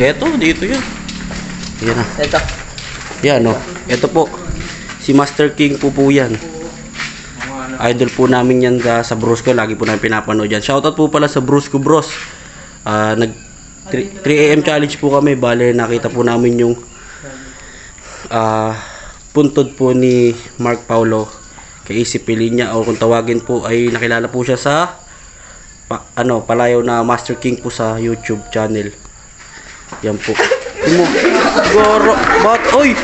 Eto, dito yun. Yan na. Ito. Yan o. Ito po. Si Master King po po yan. Idol po namin yan sa, sa Brusco. Lagi po namin pinapanood yan. Shoutout po pala sa Brusco Bros. Ah, nag 3, 3 AM challenge po kami. Bale, nakita po namin yung ah puntod po ni Mark Paulo kay Easy Pilinya o kung tawagin po ay nakilala po siya sa pa, ano, palayaw na Master King po sa YouTube channel. Yan po. Mo, goro, bat, oy!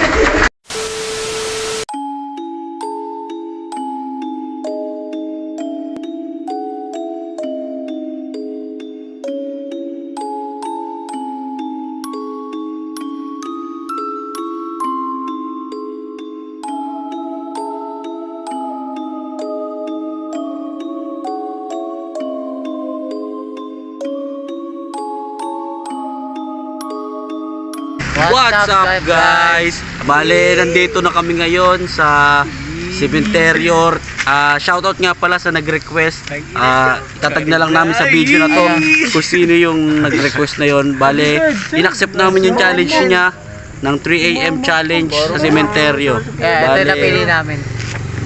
What's up guys? Bale, nandito na kami ngayon sa Cementerio. Ah, shoutout nga pala sa nag-request. Ah, itatag na lang namin sa video na to kung sino yung nag-request na yon. Bale, inaccept namin yung challenge niya ng 3 AM challenge sa Cementerio. Kaya ito yung napili namin.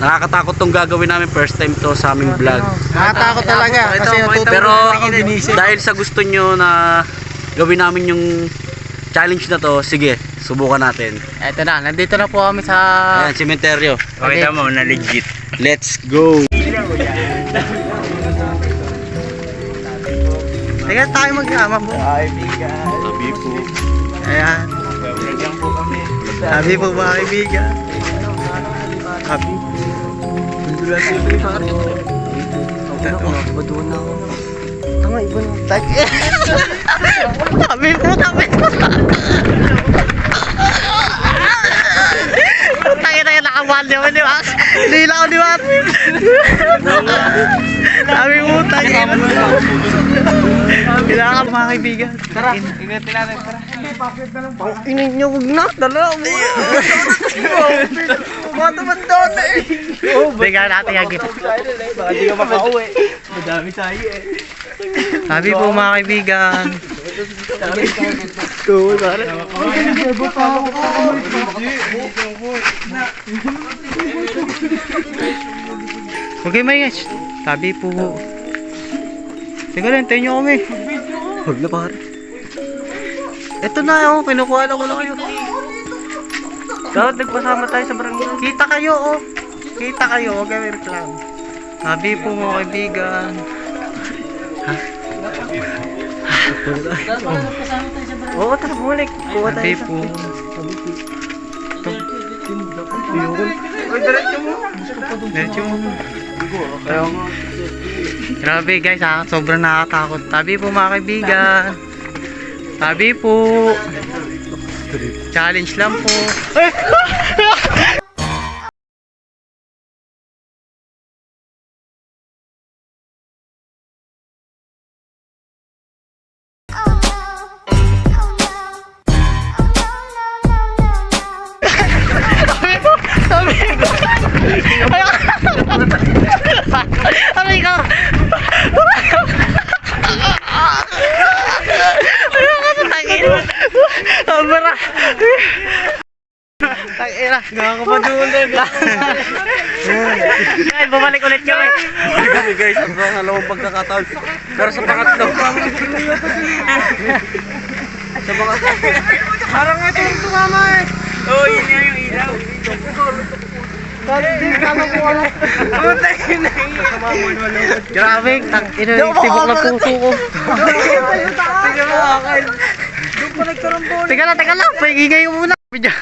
Nakakatakot tong gagawin namin first time to sa aming vlog. Nakatakot talaga. Kasi natutunan Pero dahil sa gusto nyo na gawin namin yung challenge na to, sige, subukan natin. Ito na, nandito na po kami sa... Ayan, Cementerio. Okay. mo na legit. Let's go! Teka tayo mag-ama po. Sabi po. Ayan. lang po kami. Sabi po mga kaibigan. Sabi. Tama, iba na. Tag. Sabi po, sabi po. Tayo na nakabal naman, di ba? Ako, di ba? Sabi mo, tayo. Kailangan mga kaibigan. Tara, ingatin natin. Tara. Inin nyo, huwag na. Dala mo. Bata man doon eh. Bigyan natin yung gift. Baka di ka makauwi. Madami tayo eh. Sabi po mga kaibigan. Cool, pare. Okay, may yes. Sabi po. Sige lang, tayo nyo kami. Huwag na pare. Ito na oh, kinukuha na ko na kayo. Dapat nagpasama tayo sa barangay. Kita kayo oh. Kita kayo, huwag kayo reklamo. Sabi po mga kaibigan. Oo, tara bumalik. Kuha tayo. Sabi po. Uy, diretso mo. Diretso mo. Kaya nga. Grabe guys ha, sobrang nakakatakot. Sabi po mga kaibigan. Sabi po. Challenge lang po. Tangina! Nakakapadulan Ay, bumalik ulit kami. Kami guys, ang mga halawang pagkakataon. Pero sa pangatlo. sa pangatlo. Parang ito yung tumama eh. Oo, yun nga yung ilaw. Na po na. Grabe, tang ina yung tibok ng puso ko. Sige mo akin. Teka lang, teka lang. Pagigay ko muna. Video.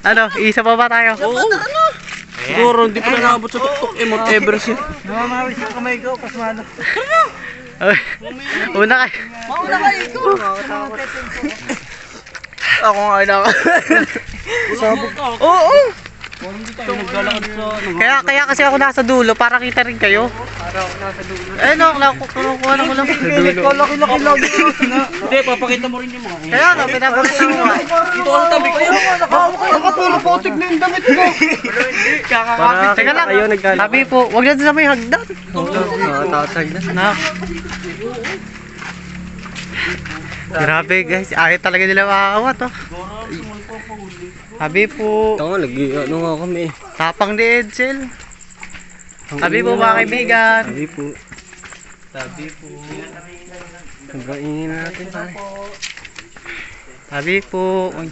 Ano, isa pa ba tayo? Oo. Siguro, hindi pa na naabot sa tuktok. Eh, Mount Everest yun. Namamawis yung kamay ko, pasmado. Ay, Una kayo. Ako nga ina Oo. Tayo naglalakad sa ano. Kaya kaya kasi ako nasa dulo para kita rin kayo. Para ako nasa dulo. Eh no, kukuha na ko lang sa dulo. Laki-laki lagi. Hindi, papakita mo rin yung mga. Kaya nga, pinapakita mo nga. Ito ang tabi ko. Nakatulog po, tignan yung damit ko. Para, Teka lang, sabi po, wag na sa may hagdan. Tatay na. Grabe guys, ayaw talaga nila makakawat oh. Sabi po, Ito nga, nag ano nga kami. tapang ni Edsel. Sabi po mga kaibigan. Sabi po. Sabi po. Nagkainin natin pare. Sabi po. Uy.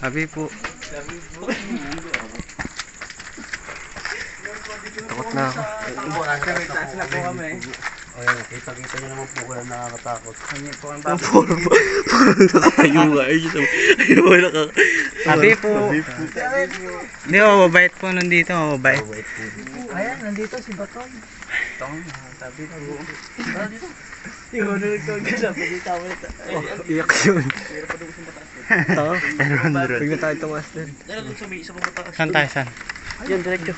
Sabi po. Takot na ako. Ayan, kita-kita nyo naman po kaya nakakatakot. Ayun nga, ayun. Ayun nga, naka... Sabi po. Hindi, mababait po nandito, mababait. Iyak yun. Oo. Pag na tayo ito, master. Saan tayo, saan? Yan, diretso.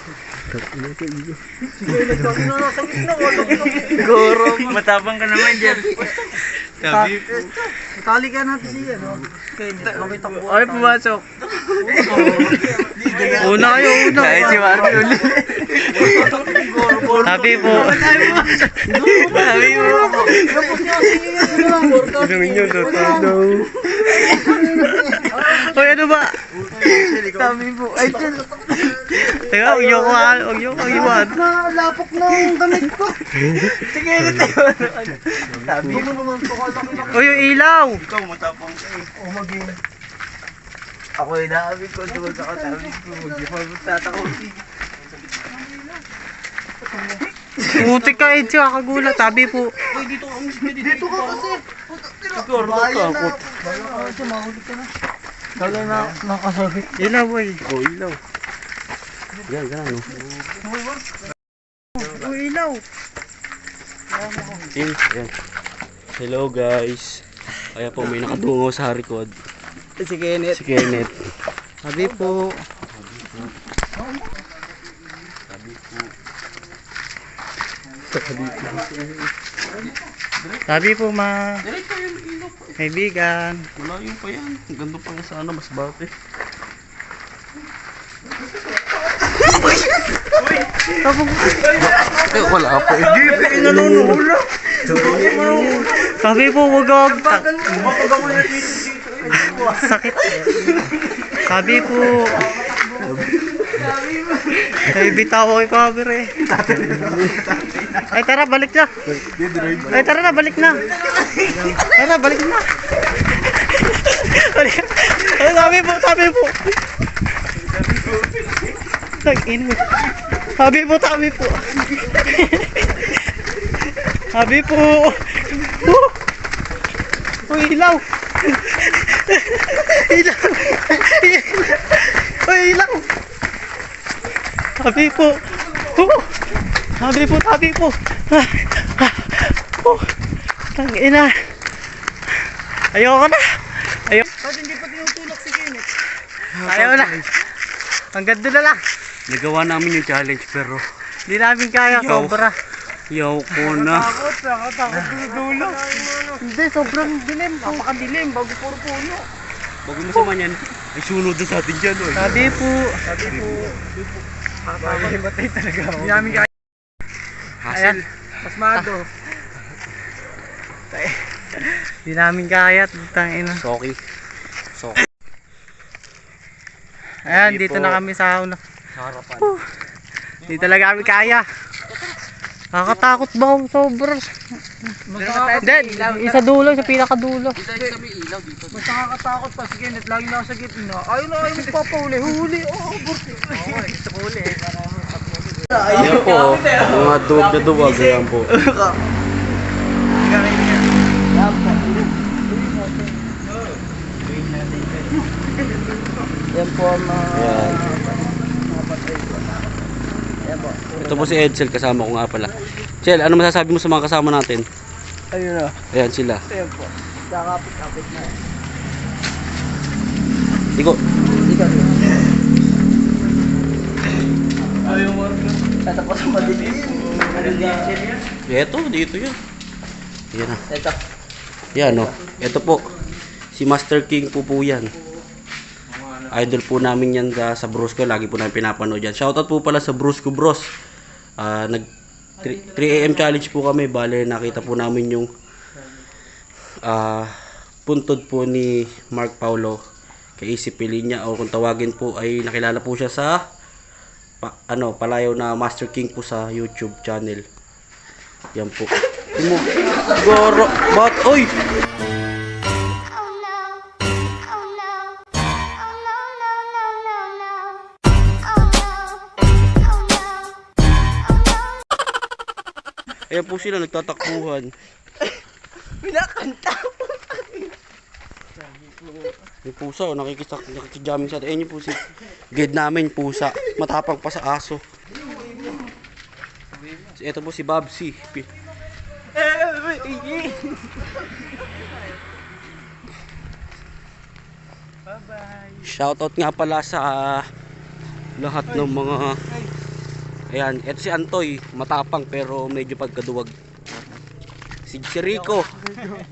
Goro. Matapang ka naman dyan. Sabi po. Tali ka natin siya, no? Ay, pumasok. una kayo, una. Kahit si Marvin ulit. Sabi po. Sabi mo. Sabi nyo, totoo. Uy, ano ba? Sabi mo. Ay. Teka, huwag nyo ko, huwag nyo ko iwan. Lapok ng damit ko. Sige, ulit tayo. Sabi ito Uy, yung ilaw! Ikaw matapang ka eh. O maging... Ako ay naabi ko doon sa katabi ko. Magtatako. Putik ka, Edge, kakagulat. Sabi po. Dito ka kasi. Siguro nakakot. Kasi mahuli ka na. Kala na nakasabit. Ilaw, boy. Oh, ilaw. Yan, yan? Uy, ilaw. Yan, yan. Hello, guys. Kaya po may nakadungo sa record. Si Kenneth. Si Kenneth. Sabi po. Sabi po, ma. Kaibigan. Malayo pa yan. Ganda pa nga sa ano, mas bate. Eh, wala pa eh. Sabi po, wag wag. Sakit. Sabi po. Ay, bitaw ko yung cover eh. Ay, tara, balik na. Ay, tara na, balik na. Tara, balik na. Ay, sabi po, sabi po. Nag-ina. Sabi po, sabi po. Sabi po. Uy, ilaw. ilaw. Uy, ilaw. Sabi po. Woo! Sabi po, sabi po. Ah, ah, oh, Tangina. Ayoko na. Ayoko. Ba't hindi pa tinutulak si Kenneth? Ayaw na. Hanggang doon na lang. Nagawa namin yung challenge pero Hindi namin kaya, Yo. sobra. yaw ko na. Takot, nakatakot yung dulo. Hindi, sobrang dilim. Napakadilim, bago puro puno. Bago masama yan, ay sunod na sa atin dyan. Oh. Sabi po. Sabi po. Matay talaga ako. Hindi namin kaya. Ayan. Pasmado. Hindi namin kaya. Tangina. Soki. Soki. Ayan, Sige dito po. na kami sa una. Harapan. Hindi talaga kami kaya. Nakakatakot ba? Sobra. Hindi, isa dulo, sa pinakadulo. Mas nakakatakot pa si Kenneth. Lagi na ako sa gitna. Ayaw na ayaw magpapahuli. Huli. Oh, burti. Oo, gusto ko huli. Ayan po, oh. mga duwag na duwag. Ayan po. Yan po ang mga... Ayan. Ito po si Edsel, kasama ko nga pala. Chel, ano masasabi mo sa mga kasama natin? Ayun na. Ayan sila. Ayan po. Kakapit-kapit na. Iko. Ayaw mo rin. Tatapos ang madilim. Ito, dito yan. Yan na. Ito. Yan o. Ito po. Si Master King po po yan. Idol po namin yan sa, sa Brusco. Lagi po namin pinapanood yan. Shoutout po pala sa Brusco Bros. Ah, nag 3, 3 AM challenge po kami. Bale, nakita po namin yung ah puntod po ni Mark Paulo kay Easy Pilinya o kung tawagin po ay nakilala po siya sa pa, ano, palayaw na Master King po sa YouTube channel. Yan po. Mo, goro, bat, oy! Ayan po sila, nagtatakbuhan. Pinakanta. Yung pusa, oh, nakikisak, nakikijamming sa atin. Ayan yung po si guide namin, pusa. Matapang pa sa aso. Ito po si Babsi. Shoutout nga pala sa lahat ng mga Ayan, ito si Antoy, matapang pero medyo pagkaduwag. Si, si Rico,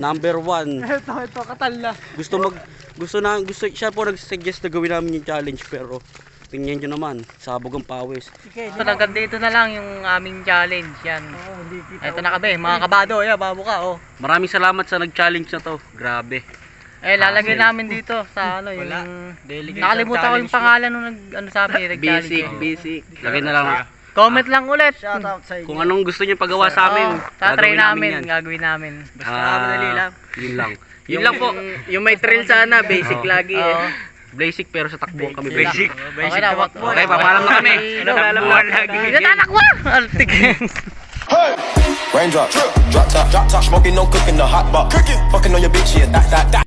number one. Ito, ito, katala. Gusto mag gusto na gusto siya po nag-suggest na gawin namin yung challenge pero tingnan niyo naman, sabog ang pawis. Sige, Ito hanggang dito na lang yung aming challenge yan. Oh, hindi kita. Ito na kami, mga kabado, yeah, babo ka, oh. Maraming salamat sa nag-challenge na to. Grabe. Eh, lalagay namin dito sa ano, yung... Nakalimutan ko yung pangalan nung nag, ano sa amin, nag-challenge. Basic, basic. Lagay na lang. Comment lang ulit. Shout out sa inyo. Kung anong gusto niyo pagawa sa amin, Oo, tatry gagawin namin, yan. gagawin namin. Ah, Yun lang. Yun Yung- lang po. Yung may thrill sana, basic lagi eh. Basic pero sa takbo kami basic. Okay na, wak Okay, papaalam na kami. Takbuhan lagi. Natanak mo! Altik. Raindrop, drop top, drop top, smoking, no cooking, the hot box. Cooking, fucking on your bitch, yeah, that, that, that.